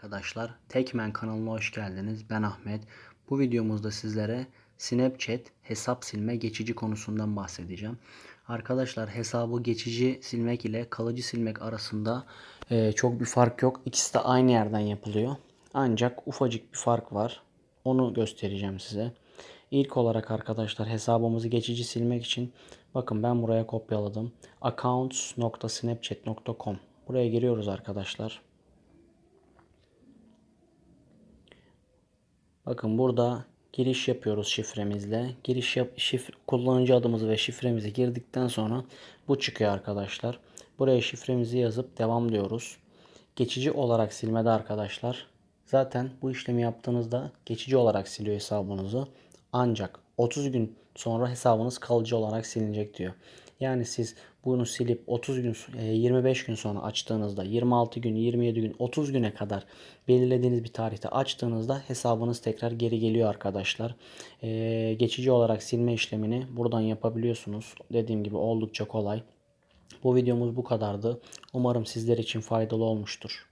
arkadaşlar. Tekmen kanalına hoş geldiniz. Ben Ahmet. Bu videomuzda sizlere Snapchat hesap silme geçici konusundan bahsedeceğim. Arkadaşlar hesabı geçici silmek ile kalıcı silmek arasında e, çok bir fark yok. İkisi de aynı yerden yapılıyor. Ancak ufacık bir fark var. Onu göstereceğim size. İlk olarak arkadaşlar hesabımızı geçici silmek için bakın ben buraya kopyaladım. accounts.snapchat.com Buraya giriyoruz arkadaşlar. Bakın burada giriş yapıyoruz şifremizle. Giriş yap şifre, kullanıcı adımızı ve şifremizi girdikten sonra bu çıkıyor arkadaşlar. Buraya şifremizi yazıp devam diyoruz. Geçici olarak silmede arkadaşlar. Zaten bu işlemi yaptığınızda geçici olarak siliyor hesabınızı. Ancak 30 gün sonra hesabınız kalıcı olarak silinecek diyor. Yani siz bunu silip 30 gün 25 gün sonra açtığınızda 26 gün 27 gün 30 güne kadar belirlediğiniz bir tarihte açtığınızda hesabınız tekrar geri geliyor arkadaşlar. Ee, geçici olarak silme işlemini buradan yapabiliyorsunuz. Dediğim gibi oldukça kolay. Bu videomuz bu kadardı. Umarım sizler için faydalı olmuştur.